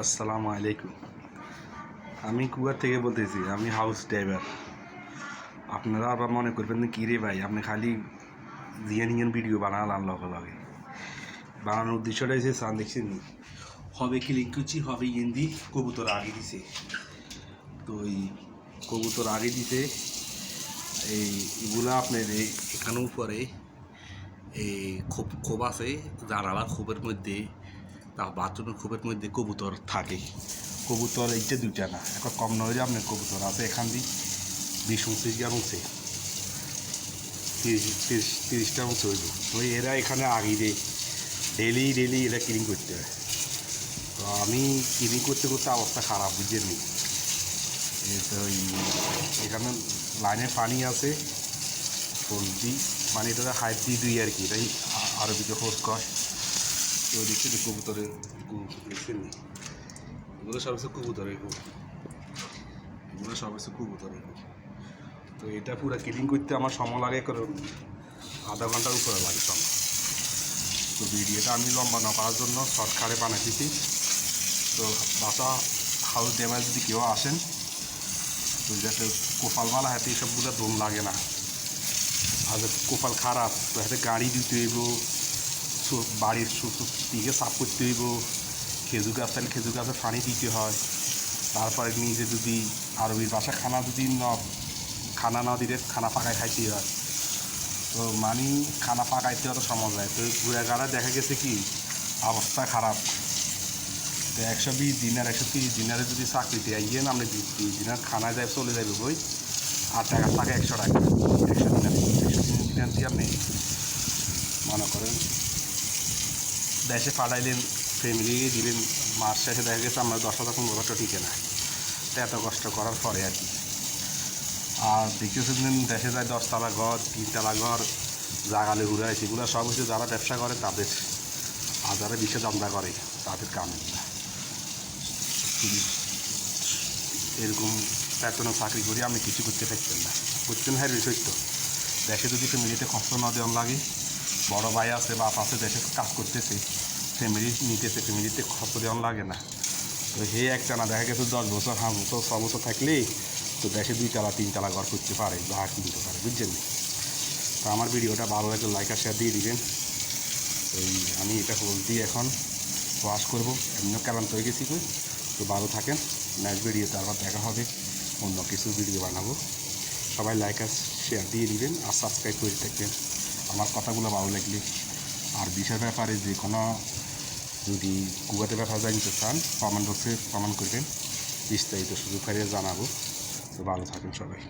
আসসালামু আলাইকুম। আমি কুয়ার থেকে বলতেছি, আমি হাউস ড্রাইভার আপনারা আবার মনে করবেন কী রে ভাই, আপনি খালি জিয়ান ইয়েন ভিডিও বানালাম লগে লগে। বানানোর উদ্দেশ্যটা হয়েছে সান দেখছেন? হবে ক্লিক করছি, হবে ইন্দি কবুতর আগে দিছে। তো এই কবুতর আগে দিছে, এই এগুলো আপনার এই এখানে উপরে এই খোপ খোপ আছে জানালা খোপের মধ্যে। তা বাথরুমের খোপের মধ্যে কবুতর থাকে। কবুতর এইটা দুইটা না এখন কম নয় যে আপনার কবুতর আছে এখান দিয়ে বিশ উনত্রিশ গ্রাম উঠছে তিরিশ তিরিশ তিরিশটা উঠছে হইব তো এরা এখানে আগে দেয়। ডেলি ডেলি এরা ক্লিন করতে হয়। তো আমি ক্লিন করতে করতে অবস্থা খারাপ, বুঝছেন নি? তো এখানে লাইনের পানি আছে সবজি মানে এটা হাইট দিয়ে দুই আর কি, এটাই আরবিতে হোস কয় তো দেখছি তো কবুতরের গু দেখছেন এগুলো সব হচ্ছে কবুতরের গু। এগুলো সব হচ্ছে কবুতরের গু। তো এটা পুরো ক্লিন করতে আমার সময় লাগে করে আধা ঘণ্টার উপরে লাগে সময়। তো ভিডিওটা আমি লম্বা না করার জন্য শর্টকাটে বানাইতেছি তো বাসা হাউস ড্যামেজ যদি কেউ আসেন, তো যাতে কোপাল কোপালমালা হাতে এইসবগুলো দম লাগে না। আর কোপাল খারাপ, তো হাতে গাড়ি দিতে সু- বাড়ির দিকে সাফ করতে হইব, খেজুর গাছ তাহলে খেজুর গাছে পানি দিতে হয়। তারপরে নিজে যদি আরবির বাসা খানা যদি ন, খানা না দিলে খানা পাকায় খাইতে হয়। তো মানি খানা পাকাইতে অত সময় যায় তো ঘুরে দেখা গেছে কি, অবস্থা খারাপ। তো একশো বিশ দিনের, একশো তিরিশ দিনারে যদি চাকরিতে আইয়ে না আমরা বিশ দিনের খানা যায় চলে যাবে বই আর টাকা থাকে একশো টাকা। একশো দিনের, একশো দিন দিনের দিয়ে আপনি মনে করেন। দেশে পাঠাইলেন ফ্যামিলি দিলেন মাস শেষে দেখা গেছে আমরা দশ হাজার পনেরো হাজার টিকে না। তো এত কষ্ট করার পরে আর কি। আর দেখতেছেন দেশে যায় দশতলা ঘর, তিনতলা ঘর, জাগালে ঘুরে সেগুলো সব হচ্ছে যারা ব্যবসা করে তাদের আর যারা বিশ্বে দামদা করে, তাদের কাম এরকম বেতনে চাকরি করি, আমি কিছু করতে পারছেন না। করছেন হ্যাঁ সত্য দেশে যদি ফ্যামিলিতে কষ্ট না দেওয়া লাগে বড় ভাই আছে, বাপ আছে, দেশে কাজ করতেছে। ফ্যামিলি নিতেছে ফ্যামিলিতে কষ্ট দেওয়া লাগে না। তো হে একটা না দেখা গেছে দশ বছর পাঁচ বছর, ছ বছর থাকলেই তো দেশে দুই তালা তিন তালা ঘর করতে পারে বা কিনতে পারে, বুঝছেন? তো আমার ভিডিওটা ভালো লাগলে লাইক আর শেয়ার দিয়ে দিবেন। এই আমি এটা হোল দিয়ে এখন ওয়াশ করব। এমনিও ক্লান্ত হয়ে গেছি তো। ভালো থাকেন। নেক্সট ভিডিওতে আবার দেখা হবে। অন্য কিছু ভিডিও বানাবো। সবাই লাইক আর শেয়ার দিয়ে দিবেন আর সাবস্ক্রাইব করে থাকবেন। আমার কথাগুলো ভালো লাগলে আর বিষয় ব্যাপারে যে কোনো যদি কুয়াতে ব্যাপার জানতে চান কমেন্ট বক্সে কমেন্ট করবেন। বিস্তারিত সুযোগ ফেরিয়ে জানাব। তো ভালো থাকেন সবাই।